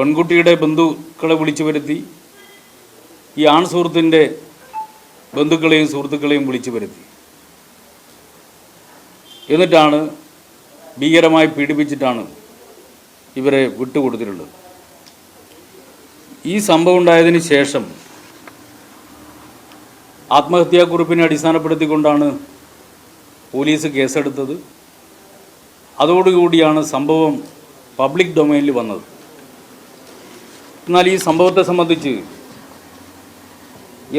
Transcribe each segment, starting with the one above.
പെൺകുട്ടിയുടെ ബന്ധുക്കളെ വിളിച്ചു വരുത്തി ഈ ആൺ സുഹൃത്തിന്റെ ബന്ധുക്കളെയും സുഹൃത്തുക്കളെയും വിളിച്ചു വരുത്തി. എന്നിട്ടാണ് ഭീകരമായി പീഡിപ്പിച്ചിട്ടാണ് ഇവരെ വിട്ടുകൊടുത്തിട്ടുള്ളത്. ഈ സംഭവം ഉണ്ടായതിന് ശേഷം ആത്മഹത്യാക്കുറിപ്പിനെ അടിസ്ഥാനപ്പെടുത്തിക്കൊണ്ടാണ് പോലീസ് കേസെടുത്തത്. അതോടുകൂടിയാണ് സംഭവം പബ്ലിക് ഡൊമൈനിൽ വന്നത്. എന്നാൽ ഈ സംഭവത്തെ സംബന്ധിച്ച്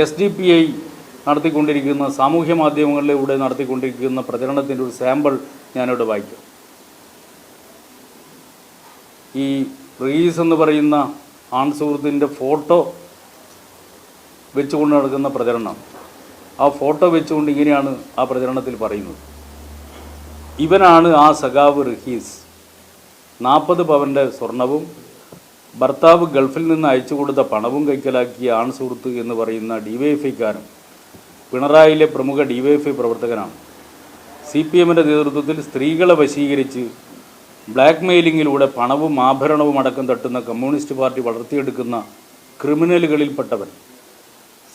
എസ് ഡി പി ഐ നടത്തിക്കൊണ്ടിരിക്കുന്ന സാമൂഹ്യ മാധ്യമങ്ങളിലൂടെ നടത്തിക്കൊണ്ടിരിക്കുന്ന പ്രചരണത്തിന്റെ ഒരു സാമ്പിൾ ഞാനിവിടെ വായിക്കാം. ഈ റീസ് എന്ന് പറയുന്ന ആൺ സുഹൃത്തിന്റെ ഫോട്ടോ വെച്ചുകൊണ്ട് നടക്കുന്ന പ്രചരണം. ആ ഫോട്ടോ വെച്ചുകൊണ്ട് ഇങ്ങനെയാണ് ആ പ്രചരണത്തിൽ പറയുന്നത്. ഇവനാണ് ആ സഖാവ് റഹീസ്. നാൽപ്പത് പവന്റെ സ്വർണവും ഭർത്താവ് ഗൾഫിൽ നിന്ന് അയച്ചു കൊടുത്ത പണവും കൈക്കലാക്കിയ ആൺ സുഹൃത്ത് എന്ന് പറയുന്ന ഡിവൈഎഫ്ഐക്കാരൻ പിണറായിയിലെ പ്രമുഖ ഡിവൈഎഫ്ഐ പ്രവർത്തകനാണ്. സി പി എമ്മിന്റെ നേതൃത്വത്തിൽ സ്ത്രീകളെ വശീകരിച്ച് ബ്ലാക്ക് മെയിലിങ്ങിലൂടെ പണവും ആഭരണവും അടക്കം തട്ടുന്ന കമ്മ്യൂണിസ്റ്റ് പാർട്ടി വളർത്തിയെടുക്കുന്ന ക്രിമിനലുകളിൽപ്പെട്ടവൻ.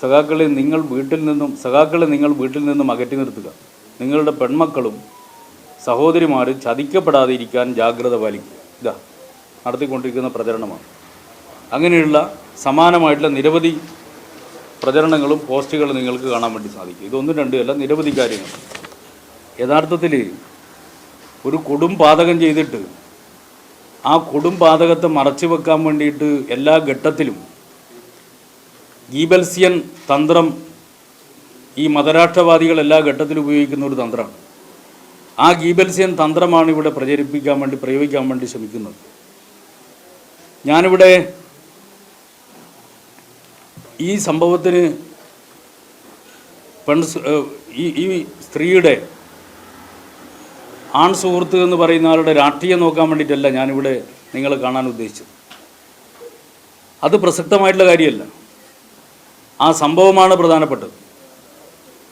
സഖാക്കളെ നിങ്ങൾ വീട്ടിൽ നിന്നും സഖാക്കളെ നിങ്ങൾ വീട്ടിൽ നിന്നും അകറ്റി നിർത്തുക. നിങ്ങളുടെ പെൺമക്കളും സഹോദരിമാരും ചതിക്കപ്പെടാതിരിക്കാൻ ജാഗ്രത പാലിക്കുക. ഇതാ നടത്തിക്കൊണ്ടിരിക്കുന്ന പ്രചരണമാണ്. അങ്ങനെയുള്ള സമാനമായിട്ടുള്ള നിരവധി പ്രചരണങ്ങളും പോസ്റ്റുകളും നിങ്ങൾക്ക് കാണാൻ വേണ്ടി സാധിക്കും. ഇതൊന്നും രണ്ടും അല്ല നിരവധി കാര്യങ്ങൾ. യഥാർത്ഥത്തിൽ ഒരു കൊടും പാതകം ചെയ്തിട്ട് ആ കൊടും പാതകത്തെ മറച്ചു വെക്കാൻ വേണ്ടിയിട്ട് എല്ലാ ഘട്ടത്തിലും ഗീബൽസിയൻ തന്ത്രം ഈ മതരാഷ്ട്രവാദികൾ എല്ലാ ഘട്ടത്തിലും ഉപയോഗിക്കുന്ന ഒരു തന്ത്രമാണ്. ആ ഗീബൽസിയൻ തന്ത്രമാണ് ഇവിടെ പ്രചരിപ്പിക്കാൻ വേണ്ടി പ്രയോഗിക്കാൻ വേണ്ടി ശ്രമിക്കുന്നത്. ഞാനിവിടെ ഈ സംഭവത്തിന് പെൺ ഈ ഈ സ്ത്രീയുടെ ആൺ സുഹൃത്ത് എന്ന് പറയുന്ന ആളുടെ രാഷ്ട്രീയം നോക്കാൻ വേണ്ടിയിട്ടല്ല ഞാനിവിടെ നിങ്ങൾ കാണാൻ ഉദ്ദേശിച്ചത്. അത് പ്രസക്തമായിട്ടുള്ള കാര്യമല്ല. ആ സംഭവമാണ് പ്രധാനപ്പെട്ടത്.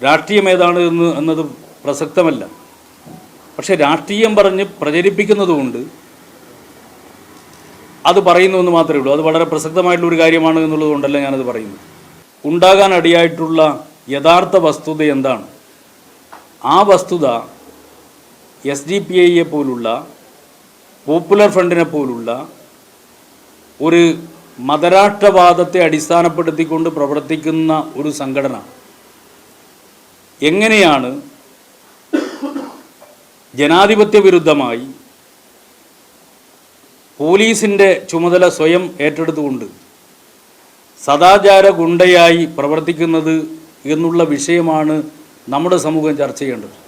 രാഷ്ട്രീയം ഏതാണ് എന്ന് എന്നത് പ്രസക്തമല്ല. പക്ഷേ രാഷ്ട്രീയം പറഞ്ഞ് പ്രചരിപ്പിക്കുന്നതുകൊണ്ട് അത് പറയുന്നു എന്ന് മാത്രമേ ഉള്ളൂ. അത് വളരെ പ്രസക്തമായിട്ടുള്ള ഒരു കാര്യമാണ് എന്നുള്ളത് കൊണ്ടല്ല ഞാനത് പറയുന്നത്. ഉണ്ടാകാൻ അടിയായിട്ടുള്ള യഥാർത്ഥ വസ്തുത എന്താണ്? ആ വസ്തുത എസ് ഡി പി ഐയെ പോലുള്ള പോപ്പുലർ ഫ്രണ്ടിനെ പോലുള്ള ഒരു മതരാഷ്ട്രവാദത്തെ അടിസ്ഥാനപ്പെടുത്തിക്കൊണ്ട് പ്രവർത്തിക്കുന്ന ഒരു സംഘടന. എങ്ങനെയാണ് ജനാധിപത്യ വിരുദ്ധമായി പോലീസിന്റെ ചുമതല സ്വയം ഏറ്റെടുത്തുകൊണ്ട് സദാചാര ഗുണ്ടയായി പ്രവർത്തിക്കുന്നത് എന്നുള്ള വിഷയമാണ് നമ്മുടെ സമൂഹം ചർച്ച ചെയ്യേണ്ടത്.